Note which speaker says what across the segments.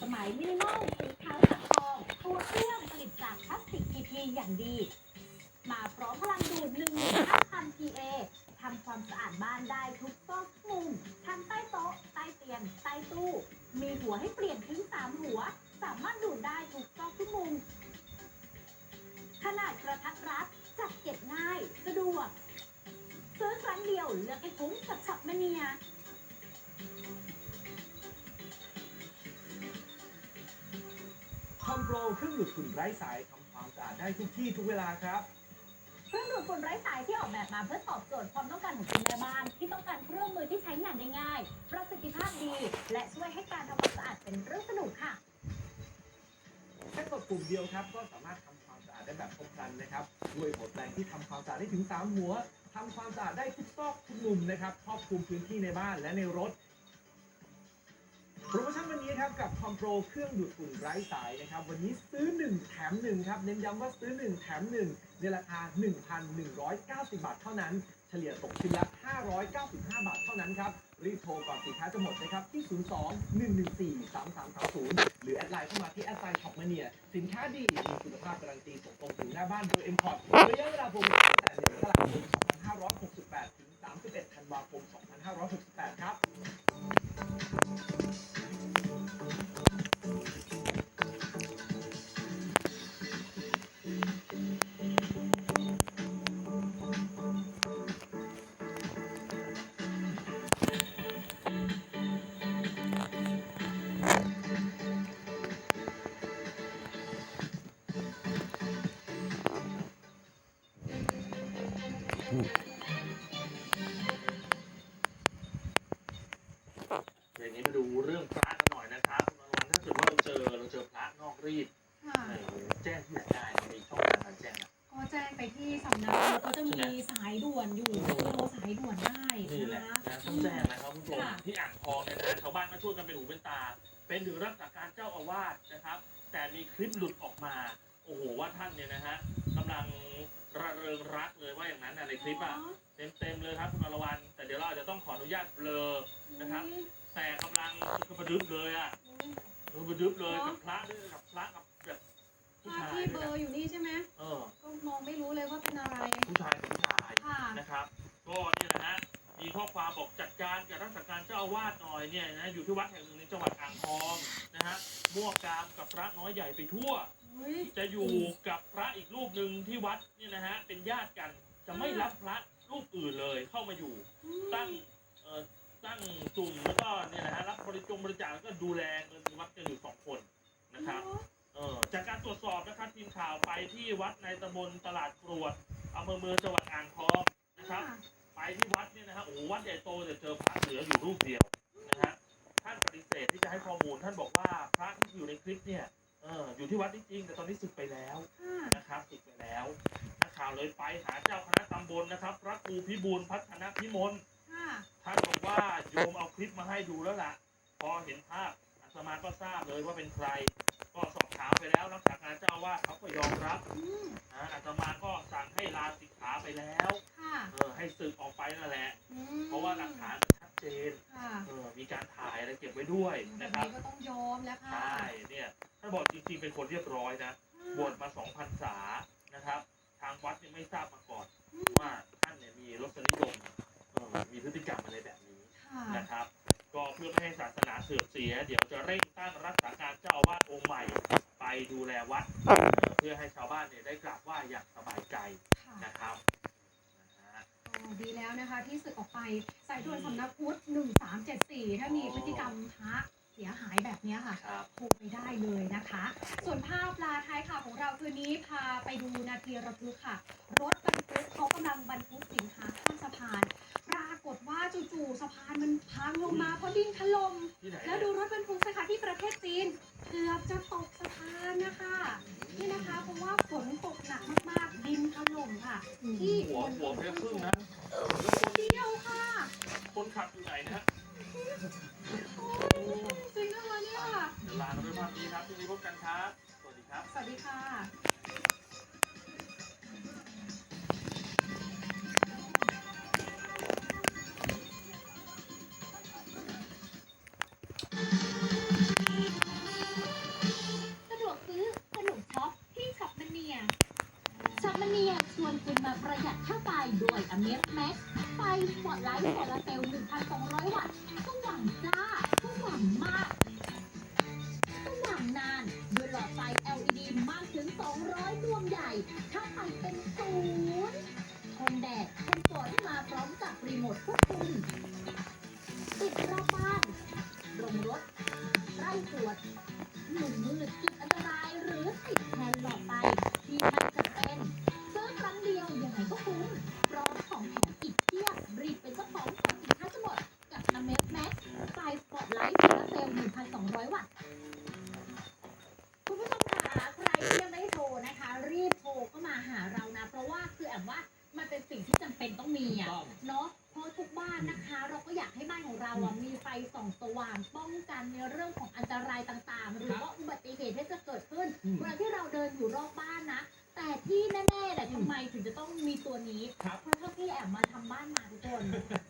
Speaker 1: สมัยมินิมอลสีขาวตัดทองตัวเครื่องผลิตจากพลาสติก PP อย่างดี มาพร้อมพลังดูด1,500 PA ทำความสะอาดบ้านได้ทุกซอกทุกมุมทั้งใต้โต๊ะ ใต้เตียง ใต้ตู้ มีหัวให้เปลี่ยนถึง 3 หัว สามารถดูดได้ทุกซอกทุกมุม ขนาดกระทัดรัดจัดเก็บง่าย สะดวกซื้อครั้งเดียวเลือกให้คุ้มกับช็อปมเนีย
Speaker 2: คอมโปรเครื่องดูดฝุ่นไร้สายทำความสะอาดได้ทุกที่ทุกเวลาครับ
Speaker 1: เครื่องดูดฝุ่นไร้สายที่ออกแบบมาเพื่อตอบโจทย์ความต้องการของคุณแม่บ้าน ที่ต้องการเครื่องมือที่ใช้งานได้ง่าย ประสิทธิภาพดี และช่วยให้การทำความสะอาดเป็นเรื่องสนุกค่ะ
Speaker 2: แค่กดปุ่มเดียวครับ ก็สามารถทำความสะอาดได้แบบครบครันนะครับด้วยหัวแปรงที่ทำความสะอาดได้ถึง 3 หัวทำความสะอาดได้ทุกซอกทุกมุมนะครับครอบคลุมพื้นที่ในบ้านและในรถ โปรโมชั่นวันนี้ครับกับคอมโปรเครื่องดูดฝุ่นไร้สายนะครับ วันนี้ซื้อ 1 แถม 1 ครับ เน้นย้ำว่าซื้อ 1 แถม 1 ในราคา 1,190 บาทเท่านั้น เฉลี่ยตกชิ้นละ 595 บาทเท่านั้นครับ รีบโทรก่อนสินค้าจะหมดนะครับ ที่ 02 114 3330 หรือแอดไลน์เข้ามาที่แอดไลน์ช็อปมาเนียสินค้าดี มีคุณภาพการันตีส่งตรงถึงหน้าบ้านโดยเอ็มพอร์ตระยะเวลาโปรโมชั่นตั้งแต่1มกราคม2568 ถึง 31 ธันวาคม 2568 ครับ
Speaker 3: อย่างนี้มาดูเรื่องพระกันหน่อยนะครับคุณอรวรรณถ้าเกิดว่าเราเจอเราเจอพระนอกรีด
Speaker 4: ค่ะ
Speaker 3: เออแจ้งที่ไหนได้มีช่องทางการแจ้งอะ
Speaker 4: ก็แจ้งไปที่สำนักแล้วก็จะมีสายด่วนอยู่โทรสายด่วนได้
Speaker 3: นี่แหละ
Speaker 4: นะ
Speaker 3: นะต้องแจ้งนะครับคุณผู้ชมที่อ่างทองเนี่ยนะชาวบ้านก็ช่วยกันเป็นหูเป็นตา เป็นถึงรักษาการเจ้าอาวาสนะครับ แต่มีคลิปหลุดออกมา โอ้โหว่าท่านเนี่ยนะฮะกำลัง ระเริงรักเลยว่าอย่างนั้นนะในคลิปอะเต็มเต็มๆเลยครับคุณอรวรรณแต่เดี๋ยวเราอาจจะต้องขออนุญาตเบลอนะครับ แต่กำลังกระดึบเลยอะเออกระดึบเลยกับพระด้วยกับพระกับแบบผู้
Speaker 4: ภาพ
Speaker 3: ชาย
Speaker 4: ที่เบ
Speaker 3: ด้วย
Speaker 4: อ
Speaker 3: นะ
Speaker 4: ร์อยู่นี่ใช่ไหม
Speaker 3: เออ
Speaker 4: ก็มองไม่รู้เลยว่าเป็นอะไร
Speaker 3: ผู้ชายกับผู้ชาย
Speaker 4: ค่ะ
Speaker 3: นะครับ ก็เนี่ยนะฮะ มีข้อความบอกจัดการกับรักษาการเจ้าอาวาสหน่อยเนี่ยนะอยู่ที่วัดแห่งหนึ่งในจังหวัดอ่างทองนะฮะมั่วกามกับพระน้อยใหญ่ไปทั่ว
Speaker 4: อุ้ย
Speaker 3: จะอยู่กับพระอีกรูปหนึ่งที่วัดเนี่ยนะฮะเป็นญาติกันจะไม่รับพระรูปอื่นเลยเข้ามาอยู่ ตั้งเอ่อตั้งจุ่มแล้วก็เนี่ยนะฮะรับบริจงบริจาคแล้วก็ดูแลเงินวัดกันอยู่สองคนนะครับเออจากการตรวจสอบนะครับทีมข่าวไปที่วัดในตำบลตลาดกรวดอำเภอเมืองจังหวัดอ่างทองนะครับ ไปที่วัดเนี่ยนะฮะโอ้โหวัดใหญ่โตแต่เจอพระเหลืออยู่รูปเดียวนะฮะท่านปฏิเสธที่จะให้ข้อมูล ท่านบอกว่าพระที่อยู่ในคลิปเนี่ยเอออยู่ที่วัดจริงๆแต่ตอนนี้สึกไปแล้ว
Speaker 4: ค่ะ
Speaker 3: นะครับสึกไปแล้วนักข่าวเลยไปหาเจ้าคณะตำบลนะครับ พระครูพิบูลพัฒนพิมล
Speaker 4: ค่ะ
Speaker 3: ท่านบอกว่าโยมเอาคลิปมาให้ดูแล้วล่ะ พอเห็นภาพอาตมาก็ทราบเลยว่าเป็นใคร ก็สอบถามไปแล้วรักษาการเจ้าอาวาสเขาก็ยอมรับ
Speaker 4: อืม
Speaker 3: นะอาตมาก็สั่งให้ลาสิกขาไปแล้ว
Speaker 4: ค่ะ
Speaker 3: เออให้สึกออกไปนั่นแหละ
Speaker 4: อืม
Speaker 3: เพราะว่าหลักฐานมันชัดเจน
Speaker 4: ค่ะ
Speaker 3: เออมีการถ่ายอะไรเก็บไว้ด้วย
Speaker 4: แบ
Speaker 3: นะ
Speaker 4: บ
Speaker 3: ครับ
Speaker 4: นี้ก็ต้องยอมแล้วค่ะ
Speaker 3: ใช่เนี่ยท่านบอกจริงๆเป็นคนเรียบร้อยนะ บวชมาสองพรรษานะครับ ทางวัดเนี่ยไม่ทราบมาก่อน
Speaker 4: อืม
Speaker 3: ว่าท่านเนี่ยมีรสนิยมเออมีพฤติกรรมอะไรแบบนี้
Speaker 4: ค่ะ
Speaker 3: นะครับ ก็เพื่อไม่ให้ศาสนาเสื่อมเสีย เดี๋ยวจะเร่งตั้งรักษาการเจ้าอาวาสองค์ใหม่ ไปดูแลวัดเอ่อเพื่อให้ชาวบ้านเนี่ยได้กราบไหว้อย่างสบายใจ
Speaker 4: ค่ะ
Speaker 3: นะครับนะฮะ
Speaker 4: ก็ดีแล้วนะคะที่สึกออกไปสายด่วนสำนักพุทธ1374 ถ้ามีพฤติกรรมพระเสียหายแบบเนี้ยค่ะ
Speaker 3: ครับ
Speaker 4: โทรไปได้เลยนะคะ ส่วนภาพลาท้ายข่าวของเราคืนนี้พาไปดูนาทีระทึกค่ะ รถบรรทุกเขากำลังบรรทุกสินค้าข้ามสะพานปรากฏว่าจู่ๆสะพานมันพังลงมาเพราะดินถล่ม
Speaker 3: ที่ไหน
Speaker 4: แล้วดูรถบรรทุกสิคะที่ประเทศจีนเกือบจะตกสะพานนะคะนี่นะคะเพราะว่าฝนตกหนักมากๆดินถล่มค่ะ ที่
Speaker 3: หัวหัวแค่ครึ่งนะแล้วคน
Speaker 4: เดียวค่ะ
Speaker 3: คนขับอยู่ไหนนะฮะ
Speaker 4: โอ้ยจริงด้วยเนี่ยค่ะ
Speaker 3: เดี๋ยวลาไปด้วยภาพนี้ครับพรุ่งนี้พบกันครับ สวัสดีครับ
Speaker 4: สวัสดีค่ะ
Speaker 1: แต่ลท์โซลาร์เซลล์1,200 วัตต์สว่างจ้าสว่างมากสว่างนานด้วยหลอดไฟ LED มากถึง 200 ดวงใหญ่ถ้าไฟเป็นศูนย์ทนแดดทนฝนมาพร้อมกับรีโมทควบคุม คน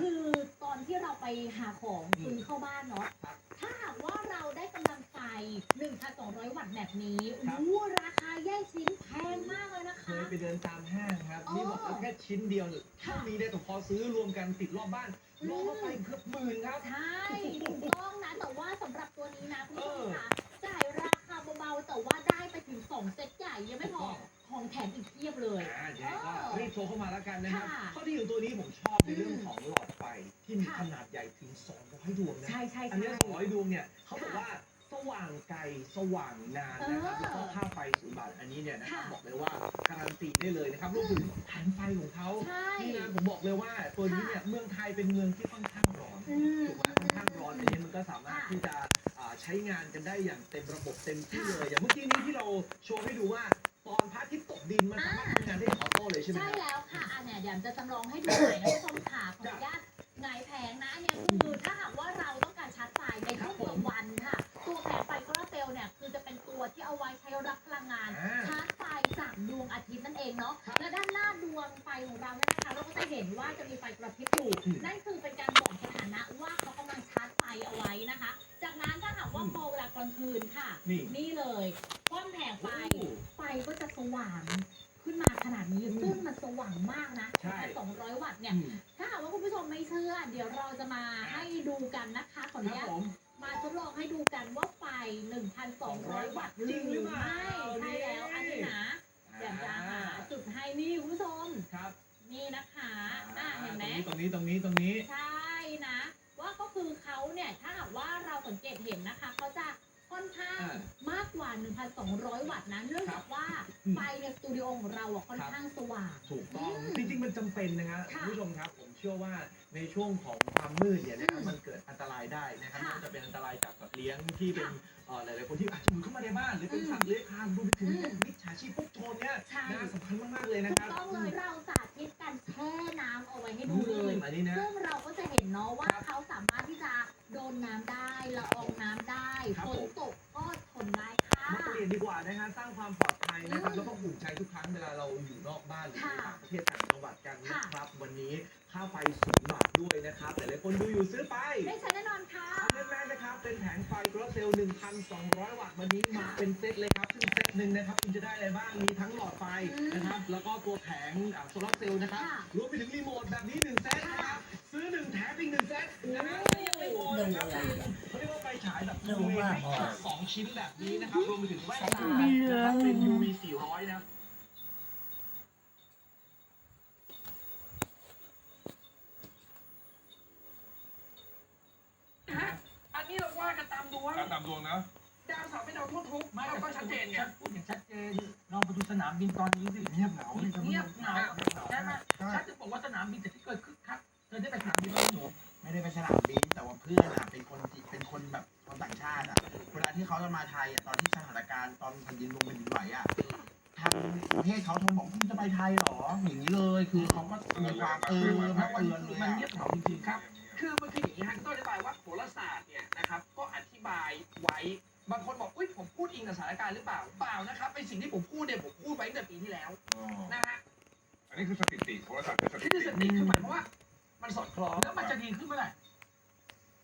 Speaker 1: คือตอนที่เราไปหาข
Speaker 2: อ
Speaker 1: งซื้อเข้าบ้านเนาะ
Speaker 2: ครับ
Speaker 1: ถ้าหากว่าเราได้กำลังไฟ1,200 วัตต์แบบนี้
Speaker 2: ครับ
Speaker 1: อู้ราคาแย่งชิ้นแพงมากเลยนะ
Speaker 2: เค
Speaker 1: คะ
Speaker 2: ยไปเดินตามห้างครับ
Speaker 1: อ๋อ
Speaker 2: นี่บอกว่าแค่ชิ้นเดียวเนี่ย
Speaker 1: ค่ะ
Speaker 2: มีได้แต่พอซื้อรวมกันติดรอบบ้าน ก็รีบโทรเข้ามาแล้วกันนะครับ
Speaker 1: ค่ะ
Speaker 2: ข้อดีของตัวนี้ผมชอบในเรื่องของหลอดไฟที่มี
Speaker 1: ค่ะ
Speaker 2: ขนาดใหญ่ถึง 200 ดวงนะ
Speaker 1: ใช่ใช่
Speaker 2: อัน
Speaker 1: ใช่
Speaker 2: เนี้ย200 ดวงเนี่ยเขาบอกว่าสว่างไกลสว่างนานนะครับ
Speaker 1: เออ
Speaker 2: แล้วก็ค่าไฟศูนย์บาทอันนี้เนี่ยนะครับ
Speaker 1: ค่ะ
Speaker 2: บอกเลยว่าการันตีได้เลยนะครับรวมถึงแผงไฟของเขา
Speaker 1: ใช่
Speaker 2: นี่นะผมบอกเลยว่าตัวนี้เนี่ยเมืองไทยเป็นเมืองที่ค่อนข้างร้อน
Speaker 1: อืม
Speaker 2: ถูกไหมค่อนข้างร้อนอันนี้มันก็สามารถที่จะอ่าใช้งานกันได้อย่างเต็มระบบเต็มที่เลยอย่างเมื่อกี้นี้ที่เราโชว์ให้ดูว่าตอนพระอาทิตย์ตกดินมันสา ช่ไหม
Speaker 1: ใช่
Speaker 2: ครับ
Speaker 1: แล้วค่ะอันเนี้ยเดี๋ยวจะจำลองให้ดูหน่อยนะคุณผู้ชมค่ะขออนุญาตหงายแผงนะอันเนี่ยคือถ้าหากว่าเราต้องการชาร์จไฟในช่วงกลางวันค่ะ ตัวแผงไฟโซลาร์เซลล์เนี่ยคือจะเป็นตัวที่เอาไว้ใช้รับพลังงาน
Speaker 2: อ่า
Speaker 1: ชาร์จไฟจากดวงอาทิตย์นั่นเองเนาะ
Speaker 2: ครับ
Speaker 1: และด้านหน้าดวงไฟของเราเนี่ยนะคะเราก็จะเห็นว่าจะมีไฟกระพริบอยู่
Speaker 2: อืม
Speaker 1: นั่นคือเป็นการบอกสถานะว่าเขากำลังชาร์จไฟเอาไว้นะคะ จากนั้นถ้าหากว่าพอเวลากลางคืนค่ะ
Speaker 2: นี่
Speaker 1: นี่เลยคว่ำแผงไฟ
Speaker 2: โอ้
Speaker 1: ไฟก็จะสว่างขึ้นมาขนาดนี้
Speaker 2: อืม
Speaker 1: ซึ่งมันส ว่างมากนะ
Speaker 2: ใช่
Speaker 1: 200วัตต์เนี่ย 1,200 วัตต์นะเนื่อ
Speaker 2: ง
Speaker 1: จากว่าอื
Speaker 2: ม
Speaker 1: ไฟในสตูดิโอของเราอะค่อนข้างสว่าง
Speaker 2: ถูกต้อง
Speaker 1: อืม
Speaker 2: จริงๆ มันจำเป็นนะครับ
Speaker 1: ค่ะ
Speaker 2: คุณผู้ชมครับ ผมเชื่อว่าในช่วงของความมืดเนี่ยนะครับ
Speaker 1: อืม
Speaker 2: มันเกิดอันตรายได้นะครับ
Speaker 1: ค่ะ
Speaker 2: ไม่ว่าจะเป็นอันตรายจากสัตว์เลี้ยงที่เป็น
Speaker 1: ค่ะ
Speaker 2: เอ่อหลายๆคนที่อาจจะหลุดเข้ามาในบ้านหรือเป็น
Speaker 1: อืม
Speaker 2: สัตว์เลื้อยคลานรวมไปถึง
Speaker 1: อืม
Speaker 2: มิจฉาชีพพวกโจรเนี่ย
Speaker 1: ใช่
Speaker 2: น่าสำคัญมากๆเลยนะ
Speaker 1: ถู
Speaker 2: ค
Speaker 1: ก
Speaker 2: รับ
Speaker 1: ต้องเลยเราสาธิตการแช่น้ำเอาไว้ให้
Speaker 2: ดู
Speaker 1: ดู
Speaker 2: เล
Speaker 1: เลยย
Speaker 2: อันนี้นะ
Speaker 1: ซึ่งเราก็จะเห็นเนาะว่า
Speaker 2: ครับ
Speaker 1: เขาสามารถที่จะโดนน้ำได้ละอองน้ำได้
Speaker 2: ครับ
Speaker 1: ฝ
Speaker 2: ผ
Speaker 1: น
Speaker 2: ม
Speaker 1: ตก ดี
Speaker 2: กว่านะฮะสร้างความปลอดภัยนะครับ
Speaker 1: อืม
Speaker 2: แล้วก็อุ่นใจทุกครั้งเวลาเราอยู่นอกบ้านหรือ
Speaker 1: ค่ะ
Speaker 2: ในต่างประเทศต่างจังหวัดกัน
Speaker 1: ค่ะ
Speaker 2: นะครับ วันนี้ค่าไฟศูนย์บาทด้วยนะครับหลายๆคนดูอยู่ซื้อไป
Speaker 1: ได้ใช้แน่นอนค่ะ
Speaker 2: ทำเล่นๆนะครับเป็นแผงไฟโซลาร์เซลล์1,200 วัตต์วันนี้มาเป็นเซตเลยครับซึ่งเซตหนึ่งนะครับคุณจะได้อะไรบ้างมีทั้งหลอดไฟ
Speaker 1: อืม
Speaker 2: นะครับแล้วก็ตัวแผงอ่าโซลาร์เซลล์นะครับ
Speaker 1: ค่ะ
Speaker 2: รวมไปถึงรีโมทแบบนี้1เซตนะครับ ซื้อ1แถมอีก1เซตนะฮะยังไม่พอนะครับเขาเรียกว่าไฟฉายแบบ
Speaker 5: เร็วมาก
Speaker 2: ให้
Speaker 5: พอ
Speaker 2: สองชิ้นแบบนี้นะครับรวมไปถึงแว่นตานะครับเป็น UV 400นะครับ
Speaker 3: อันนี้เราว่ากันตามดวง
Speaker 6: ตามดวงนะ
Speaker 3: ดาวเสาร์เป็นดาวทั่วทุก
Speaker 5: ไม่
Speaker 3: เรา
Speaker 5: แต่
Speaker 3: ก็ชัดเจนไง
Speaker 5: พูดอย่างชัดเจนเราไปดูสนามบินตอนนี้สิเงียบเหงาเย
Speaker 3: เงียบเหงาใช่ไหมฉันจะบอกว่าสนามบินแต่ที่เกิดคึกคัก เธอได้ไปสนามบินบ้างหนู
Speaker 5: ไม่ได้ไปสนามบินแต่ว่าเพื่อนอะเป็นคนที่เป็นคนแบบคนต่างชาติอะเวลาที่เขาจะมาไทยอะตอนที่สถานการณ์ตอนแผ่นดินลงแผ่นดินไหวอะทางประเทศเขาโทรบอกคุณจะไปไทยเหรออย่างนี้เลยคือเขาก็มีความเออมาเตือนเลย
Speaker 3: มัน
Speaker 5: อะ
Speaker 3: เงียบเหงาจริงๆครับ คือมันคืออย่างนี้ฮะต้องอธิบายว่าโหราศาสตร์เนี่ยนะครับก็อธิบายไว้บางคนบอกอุ้ยผมพูดอิง
Speaker 6: กับสถานการณ์หรือเปล่าเปล่านะครับไอสิ่งที่ผมพูดเนี่ยผมพูดไว้ตั้งแต่ปีที่แล้ว
Speaker 7: อ๋อ
Speaker 6: นะฮะ
Speaker 7: อันนี้คือสถิติโหราศาสตร์คือส
Speaker 6: คือ
Speaker 7: ถิ
Speaker 6: ส
Speaker 7: ติ
Speaker 6: ติคือหมายความว่า มันสอดคล้อง
Speaker 5: แล้วมันจะดีขึ้นเมื่อไหร่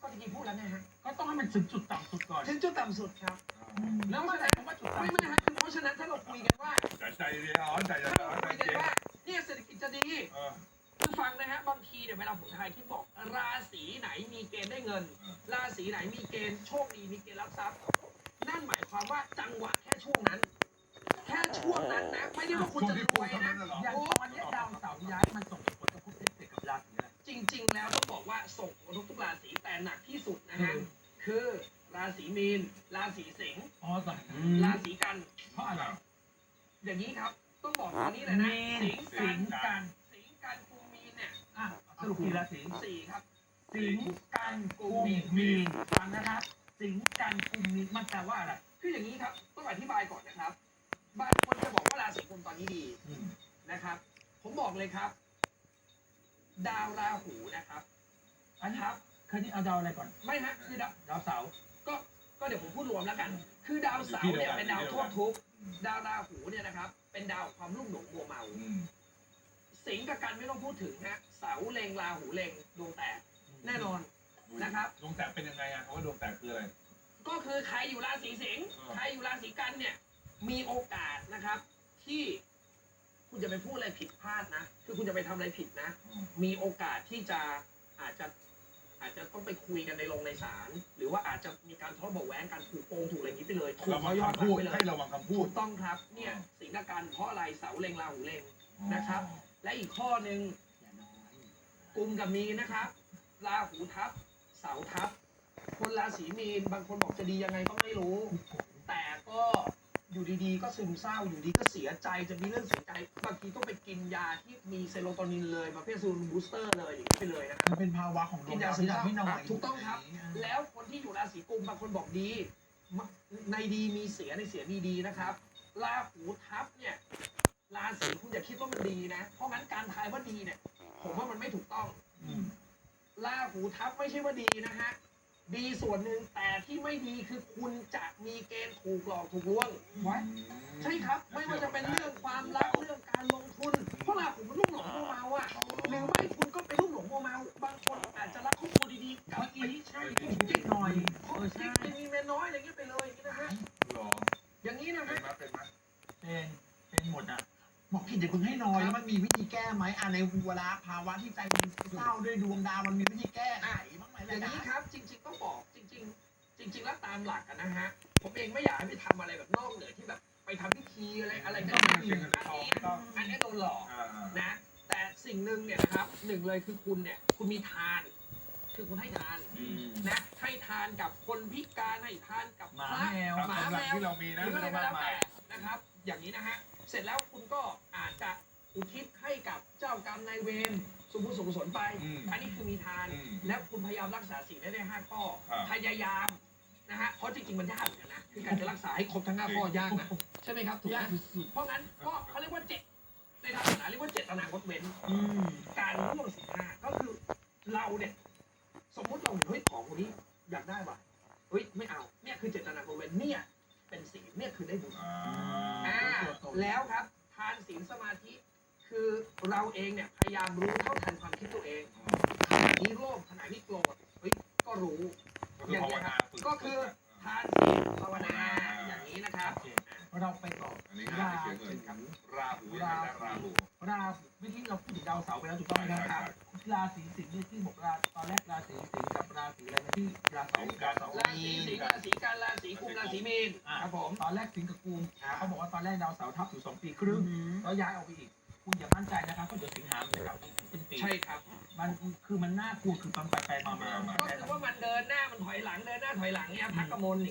Speaker 6: ก็จริงๆพูดแล้วไงฮะ
Speaker 5: ก็ต้องให้มันถึงจุดต่ำสุดก่อน
Speaker 6: ถึงจุดต่ำสุดครับ
Speaker 5: แล้วเมื่อไหร่ผมว่าจุด
Speaker 6: ไม่
Speaker 5: ต่ำ
Speaker 6: ไม่ฮะคือเพราะฉะนั้นถ้าเราคุยกันว่า
Speaker 7: ใจใจร้อนใจ
Speaker 6: ถ้า
Speaker 7: ร้
Speaker 6: เรา
Speaker 7: อนใจ
Speaker 6: คุยกัน
Speaker 7: เย็น
Speaker 6: ว่าเนี่ยเศรษฐกิจจะดี
Speaker 7: เออ
Speaker 6: คือฟังนะฮะบางทีเนี่ยเวลาผมถ่ายคลิปบอก ราศีไหนมีเกณฑ์ได้เงิน ราศีไหนมีเกณฑ์โชคดีมีเกณฑ์รับทรัพย์นั่นหมายความว่าจังหวะแค่ช่วงนั้น แค่ช่วงนั้นนะไม่ได้ว่าคุณ
Speaker 7: ช่วง
Speaker 6: จะ
Speaker 7: ที่
Speaker 6: ร
Speaker 7: พูด
Speaker 6: วย
Speaker 7: เท่า
Speaker 6: นะ
Speaker 7: นั้นน่ะเหรอ
Speaker 5: อย่างตอนนี้ดาวเสาร์ย้ายมันส่ง
Speaker 6: จริง ๆ แล้วต้องบอกว่าส่งผลทุกราศีแต่หนักที่สุดนะฮะคือราศีมีน ราศีสิงห์
Speaker 5: อ๋อต่อ
Speaker 6: ราศีกัน
Speaker 5: เพราะอะไร
Speaker 6: อย่างนี้ครับต้องบอกตอนนี้เลยนะสิงห์
Speaker 5: สิ
Speaker 6: กัน
Speaker 5: งห์กัน
Speaker 6: สิงห์กันกุมมีนเนี่ย
Speaker 5: อะสรุปกี่ราศี
Speaker 6: สี่ครับ
Speaker 5: สิงห์กันกุมมีนฟังนะครับ สิงห์กันกุมมีนมันแปลว่าอะไร
Speaker 6: คืออย่างนี้ครับ ต้องอธิบายก่อนนะครับ บางคนจะบอกว่าราศีกุมตอนนี้ดีนะครับ ผมบอกเลยครับ ดาวราหู นะครับ
Speaker 5: อันนี้ครับเคยที่เอาดาวอะไรก่อน
Speaker 6: ไม่ฮะคือดาว
Speaker 5: ดาวเสาร์
Speaker 6: ก็ก็เดี๋ยวผมพูดรวมแล้วกัน คือดาวเสาร์เนี่ยเป็นดาวทั่วทุกข์ดาวราหูเนี่ยนะครับ เป็นดาวความรุ่มหลงมัวเมา
Speaker 7: อืม
Speaker 6: สิงห์กับกันไม่ต้องพูดถึงฮะเสาเล็งราหูเล็งดวงแตกแน่นอนนะครับ
Speaker 7: ดวงแตกเป็นยังไงอะเพราะว่าดวงแตกคืออะไร
Speaker 6: ก็คือใครอยู่ราศีสิงห์
Speaker 7: อ่า
Speaker 6: ใครอยู่ราศีกันเนี่ยมีโอกาสนะครับ ที่ คุณจะไปพูดอะไรผิดพลาดนะ คือคุณจะไปทำอะไรผิดนะ มีโอกาสที่จะอาจจะอาจจะต้องไปคุยกันในโรงในศาลหรือว่าอาจจะมีการทะเลาะเบาะแว้งกันถูกโกงถูกอะไรอย่างนี้ไปเลยถูก
Speaker 7: เรามา
Speaker 6: เขายอด
Speaker 7: คำพูด
Speaker 6: ไปเลย
Speaker 7: ให้เรามาคำพู
Speaker 6: ถู
Speaker 7: ด
Speaker 6: กต้องครับ เนี่ยสิงห์กับกันเพราะอะไรเสาเล็งราหูเล็งนะครับ และอีกข้อหนึ่งกลุ่มกับมีนนะครับราหูทับ เสาทับ คนราศีมีนบางคนบอกจะดียังไงก็ไม่รู้ แต่ก็ อยู่ดีๆ ก็ซึมเศร้าอยู่ดีก็เสียใจจะมีเรื่องเสียใจบางทีต้องไปกินยาที่มีเซโรโทนินเลยประเภทซูนบูสเตอร์เลยอย่างนี้ไปเลยนะครับ
Speaker 5: มันเป็นภาวะของดวงดาวที่ทำให้หน่อย
Speaker 6: ถูกต้องครับ แล้วคนที่อยู่ราศีกุมบางคนบอกดีมในดีมีเสียในเสียมีดีนะครับราหูทับเนี่ยราศีคุณอย่าคิดว่ามันดีนะ เพราะงั้นการทายว่าดีเนี่ย ผมว่ามันไม่ถูกต้อง
Speaker 5: อืม
Speaker 6: ราหูทับไม่ใช่ว่าดีนะฮะ ดีส่วนหนึ่งแต่ที่ไม่ดีคือคุณจะมีเกณฑ์ถูกหลอกถูกลวง
Speaker 5: ไว้
Speaker 6: ใช่ครับ ไม่ว่าจะเป็นเรื่องความรักเรื่องการลงทุนเพราะราหูมันลุ่มหลงมัวเมาอะหรือไม่คุณก็ไปลุ่มหลงมัวเมาบางคนอาจจะรักครอบครัวดีๆกลับ
Speaker 5: เมื่อ
Speaker 6: ไป
Speaker 5: กี้ใช่ที่ผมคิดหน่อย
Speaker 6: คบ
Speaker 5: เออ
Speaker 6: กิ๊
Speaker 5: ใช่
Speaker 6: กไม่มีเมียน้อยอะไรเงี้ยไปเลยอย่างนี้นะฮะ
Speaker 7: หรอ
Speaker 6: อย่างนี้นะ
Speaker 7: เป็น
Speaker 6: ฮะ
Speaker 7: ไหมเป็นไหม
Speaker 5: เป็นเป็นหมดอะบอกผิดอย่าเพิ่งให้น้อยแล้วมันมีวิธีแก้ไหมอะในเวลาภาวะที่ใจมันเศร้าด้วยดวงดาวมันมีวิธีแก้ไขบ้างไหม
Speaker 6: อ
Speaker 5: ล่ะ
Speaker 6: ย่าง
Speaker 5: จ๊ะ
Speaker 6: นี้ครับ ริงๆแล้วตามหลักอะนะฮะ ผมเองไม่อยากให้ไปทำอะไรแบบนอกเหนือที่แบบไปทำพิธีอะไรอะไรกันอันนี้อันนี้โดนหลอก
Speaker 7: อ่า
Speaker 6: นะ แต่สิ่งหนึ่งเนี่ยนะครับหนึ่งเลยคือคุณเนี่ย คุณมีทาน คือคุณให้ทาน
Speaker 7: อืม
Speaker 6: นะให้ทานกับคนพิการให้ทานกับ
Speaker 5: หมา
Speaker 6: พระ
Speaker 5: แมว
Speaker 7: ตาม
Speaker 6: หมา
Speaker 7: สำห
Speaker 6: แม
Speaker 7: รับ
Speaker 6: ว
Speaker 7: ที่เรามี
Speaker 6: ห
Speaker 7: นะ
Speaker 6: รือ
Speaker 7: ไม่
Speaker 6: อะไร
Speaker 7: ต้อง
Speaker 6: ก็
Speaker 7: มาก
Speaker 6: แล้ว
Speaker 7: มาย
Speaker 6: แต่นะครับ อย่างนี้นะฮะเสร็จแล้วคุณก็อาจจะอุทิศให้กับเจ้ากรรมนายเวรสมบุญสมกุศลไป
Speaker 7: อืม
Speaker 6: อันนี้คือมีทาน
Speaker 7: อืม
Speaker 6: แล้วคุณพยายามรักษาศีลให้ได้ห้าข้อ
Speaker 7: ครับ
Speaker 6: พยายาม นะฮะเพราะจริงๆมันยากเหมือนกันนะคือการจะรักษาให้ครบทั้งห้าข้อยากนะใช่ไหมครับถูกไหม
Speaker 5: ยากสุด
Speaker 6: เพราะงั้นก็เขาเรียกว่าเจ็ดในทางศาสนาเรียกว่าเจตนางดเว้น
Speaker 5: ๆอืม
Speaker 6: การร่วมศีลห้าก็คือเราเนี่ยสมมุติเราเห็นเฮ้ยของคนนี้อยากได้ว่ะเฮ้ยไม่เอาเนี่ยคือเจตนาของเวนเนี่ยเป็นศีลเนี่ยคือได้บุญ
Speaker 7: อ่า
Speaker 6: อ่าแล้วครับทานศีลสมาธิคือเราเองเนี่ยพยายามรู้เท่าทันความคิดตัวเองขณะนี้โลภขณะนี้โกรธเฮ้ยก็รู้
Speaker 7: ก็คื อภาวนาฝึ
Speaker 6: ก็คือทานศีลภาวนาอย่างนี้นะครับ
Speaker 5: โอเคเราไปต่อ
Speaker 7: อันนี้ก็เสียเงินราหูยังไงนะราหู
Speaker 5: ราศีเมื่อกี้เราพูดถึงดาวเสาร์ไปแล้วถูกต้องไหมครับราศีสิงห์เนี่ยที่บอกราตอนแรกราศีสิงห์กับราศีอะไรนะที่ราศีกับเสาร์
Speaker 6: ราศีสิงห์ราศีกันราศีกุมราศีมีน
Speaker 5: อะ
Speaker 6: ครับผม
Speaker 5: ตอนแรกสิงห์กับกุมเขาบอกว่าตอนแรกดาวเสาร์ทับอยู่สองปีครึ่งแล้วย้ายออกไปอีก คุณอย่ามั่นใจนะครับเพราะเดี๋ยวสิงหามันจะกลับอีกเป็นปี
Speaker 6: ใช่ครับ
Speaker 5: มันคือมันน่ากลัวคือมันไปไปมามา
Speaker 6: ก็คือว่ามันเดินหน้ามันถอยหลังเดินหน้าถอยหลังเนี่ยพักกระมนอย่างเงี้ย